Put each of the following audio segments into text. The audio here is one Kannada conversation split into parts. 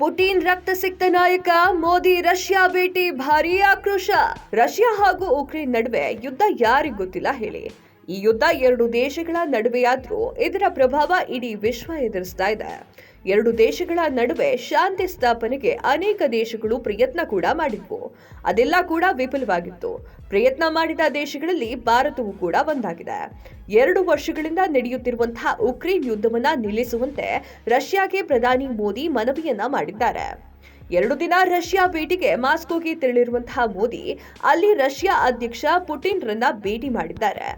ಪುಟಿನ್ ರಕ್ತಸಿಕ್ತ ನಾಯಕ, ಮೋದಿ ರಷ್ಯಾ ಭೇಟಿ, ಭಾರೀ ಆಕ್ರೋಶ. ರಷ್ಯಾ ಹಾಗೂ ಉಕ್ರೇನ್ ನಡುವೆ ಯುದ್ಧ ಯಾರಿಗೂ ಗೊತ್ತಿಲ್ಲ ಹೇಳಿ. ಈ ಯುದ್ಧ ಎರಡು ದೇಶಗಳ ನಡುವೆಯಾದರೂ ಇದರ ಪ್ರಭಾವ ಇಡೀ ವಿಶ್ವ ಎದುರಿಸ್ತಾ ಇದೆ. ಎರಡು ದೇಶಗಳ ನಡುವೆ ಶಾಂತಿ ಸ್ಥಾಪನೆಗೆ ಅನೇಕ ದೇಶಗಳು ಪ್ರಯತ್ನ ಕೂಡ ಮಾಡಿದ್ವು. ಅದೆಲ್ಲ ಕೂಡ ವಿಫಲವಾಗಿತ್ತು. ಪ್ರಯತ್ನ ಮಾಡಿದ ದೇಶಗಳಲ್ಲಿ ಭಾರತವು ಕೂಡ ಒಂದಾಗಿದೆ. ಎರಡು ವರ್ಷಗಳಿಂದ ನಡೆಯುತ್ತಿರುವಂತಹ ಉಕ್ರೇನ್ ಯುದ್ಧವನ್ನ ನಿಲ್ಲಿಸುವಂತೆ ರಷ್ಯಾಗೆ ಪ್ರಧಾನಿ ಮೋದಿ ಮನವಿಯನ್ನ ಮಾಡಿದ್ದಾರೆ. ಎರಡು ದಿನ ರಷ್ಯಾ ಭೇಟಿಗೆ ಮಾಸ್ಕೋಗೆ ತೆರಳಿರುವಂತಹ ಮೋದಿ, ಅಲ್ಲಿ ರಷ್ಯಾ ಅಧ್ಯಕ್ಷ ಪುಟಿನ್ ರನ್ನ ಭೇಟಿ ಮಾಡಿದ್ದಾರೆ.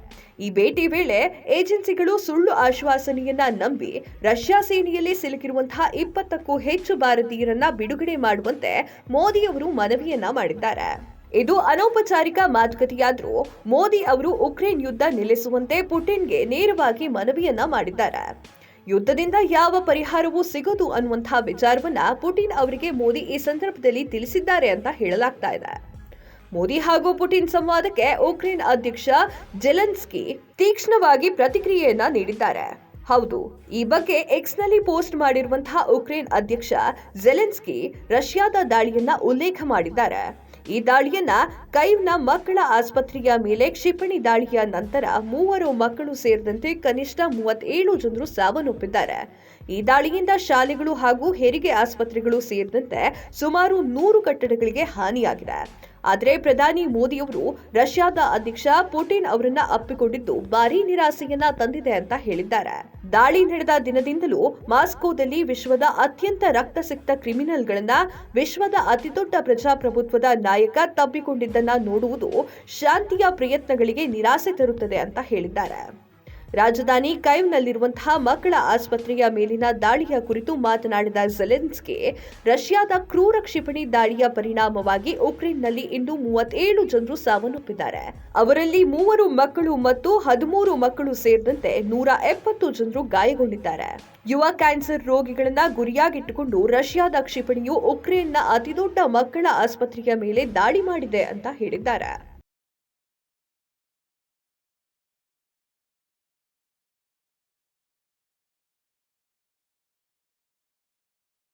ಈ ಭೇಟಿ ವೇಳೆ ಏಜೆನ್ಸಿಗಳು ಸುಳ್ಳು ಆಶ್ವಾಸನೆಯನ್ನ ನಂಬಿ ರಷ್ಯಾ ಸೇನೆಯಲ್ಲಿ ಸಿಲುಕಿರುವಂತಹ ಇಪ್ಪತ್ತಕ್ಕೂ ಹೆಚ್ಚು ಭಾರತೀಯರನ್ನ ಬಿಡುಗಡೆ ಮಾಡುವಂತೆ ಮೋದಿಯವರು ಮನವಿಯನ್ನ ಮಾಡಿದ್ದಾರೆ. ಇದು ಅನೌಪಚಾರಿಕ ಮಾತುಕತೆಯಾದರೂ ಮೋದಿ ಅವರು ಉಕ್ರೇನ್ ಯುದ್ಧ ನಿಲ್ಲಿಸುವಂತೆ ಪುಟಿನ್ಗೆ ನೇರವಾಗಿ ಮನವಿಯನ್ನ ಮಾಡಿದ್ದಾರೆ. ಯುದ್ಧದಿಂದ ಯಾವ ಪರಿಹಾರವೂ ಸಿಗದು ಅನ್ನುವಂತಹ ವಿಚಾರವನ್ನ ಪುಟಿನ್ ಅವರಿಗೆ ಮೋದಿ ಈ ಸಂದರ್ಭದಲ್ಲಿ ತಿಳಿಸಿದ್ದಾರೆ ಅಂತ ಹೇಳಲಾಗ್ತಾ ಇದೆ. ಮೋದಿ ಹಾಗೂ ಪುಟಿನ್ ಸಂವಾದಕ್ಕೆ ಉಕ್ರೇನ್ ಅಧ್ಯಕ್ಷ ಜೆಲೆನ್ಸ್ಕಿ ತೀಕ್ಷ್ಣವಾಗಿ ಪ್ರತಿಕ್ರಿಯೆಯನ್ನ ನೀಡಿದ್ದಾರೆ. ಹೌದು, ಈ ಬಗ್ಗೆ ಎಕ್ಸ್ನಲ್ಲಿ ಪೋಸ್ಟ್ ಮಾಡಿರುವಂತಹ ಉಕ್ರೇನ್ ಅಧ್ಯಕ್ಷ ಜೆಲೆನ್ಸ್ಕಿ ರಷ್ಯಾದ ದಾಳಿಯನ್ನ ಉಲ್ಲೇಖ ಮಾಡಿದ್ದಾರೆ. ಈ ದಾಳಿಯನ್ನ ಕೈವ್ನ ಮಕ್ಕಳ ಆಸ್ಪತ್ರೆಯ ಮೇಲೆ ಕ್ಷಿಪಣಿ ದಾಳಿಯ ನಂತರ ಮೂವರು ಮಕ್ಕಳು ಸೇರಿದಂತೆ ಕನಿಷ್ಠ ಮೂವತ್ತೇಳು ಜನರು ಸಾವನ್ನಪ್ಪಿದ್ದಾರೆ. ಈ ದಾಳಿಯಿಂದ ಶಾಲೆಗಳು ಹಾಗೂ ಹೆರಿಗೆ ಆಸ್ಪತ್ರೆಗಳು ಸೇರಿದಂತೆ ಸುಮಾರು ನೂರು ಕಟ್ಟಡಗಳಿಗೆ ಹಾನಿಯಾಗಿದೆ. ಆದರೆ ಪ್ರಧಾನಿ ಮೋದಿಯವರು ರಷ್ಯಾದ ಅಧ್ಯಕ್ಷ ಪುಟಿನ್ ಅವರನ್ನ ಅಪ್ಪಿಕೊಂಡಿದ್ದು ಭಾರೀ ನಿರಾಸೆಯನ್ನ ತಂದಿದೆ ಅಂತ ಹೇಳಿದ್ದಾರೆ. ದಾಳಿ ನಡೆದ ದಿನದಿಂದಲೂ ಮಾಸ್ಕೋದಲ್ಲಿ ವಿಶ್ವದ ಅತ್ಯಂತ ರಕ್ತಸಿಕ್ತ ಕ್ರಿಮಿನಲ್ಗಳನ್ನ ವಿಶ್ವದ ಅತಿದೊಡ್ಡ ಪ್ರಜಾಪ್ರಭುತ್ವದ ನಾಯಕ ತಬ್ಬಿಕೊಂಡಿದ್ದನ್ನ ನೋಡುವುದು ಶಾಂತಿಯ ಪ್ರಯತ್ನಗಳಿಗೆ ನಿರಾಸೆ ತರುತ್ತದೆ ಅಂತ ಹೇಳಿದ್ದಾರೆ. ರಾಜಧಾನಿ ಕೈವ್ನಲ್ಲಿರುವಂತಹ ಮಕ್ಕಳ ಆಸ್ಪತ್ರೆಯ ಮೇಲಿನ ದಾಳಿಯ ಕುರಿತು ಮಾತನಾಡಿದ ಜೆಲೆನ್ಸ್ಕಿ ರಷ್ಯಾದ ಕ್ರೂರ ಕ್ಷಿಪಣಿ ದಾಳಿಯ ಪರಿಣಾಮವಾಗಿ ಉಕ್ರೇನ್ನಲ್ಲಿ ಇಂದು ಮೂವತ್ತೇಳು ಜನರು ಸಾವನ್ನಪ್ಪಿದ್ದಾರೆ. ಅವರಲ್ಲಿ ಮೂವರು ಮಕ್ಕಳು ಮತ್ತು ಹದಿಮೂರು ಮಕ್ಕಳು ಸೇರಿದಂತೆ ನೂರ ಎಪ್ಪತ್ತು ಜನರು ಗಾಯಗೊಂಡಿದ್ದಾರೆ. ಯುವ ಕ್ಯಾನ್ಸರ್ ರೋಗಿಗಳನ್ನ ಗುರಿಯಾಗಿಟ್ಟುಕೊಂಡು ರಷ್ಯಾದ ಕ್ಷಿಪಣಿಯು ಉಕ್ರೇನ್ನ ಅತಿದೊಡ್ಡ ಮಕ್ಕಳ ಆಸ್ಪತ್ರೆಯ ಮೇಲೆ ದಾಳಿ ಮಾಡಿದೆ ಅಂತ ಹೇಳಿದ್ದಾರೆ.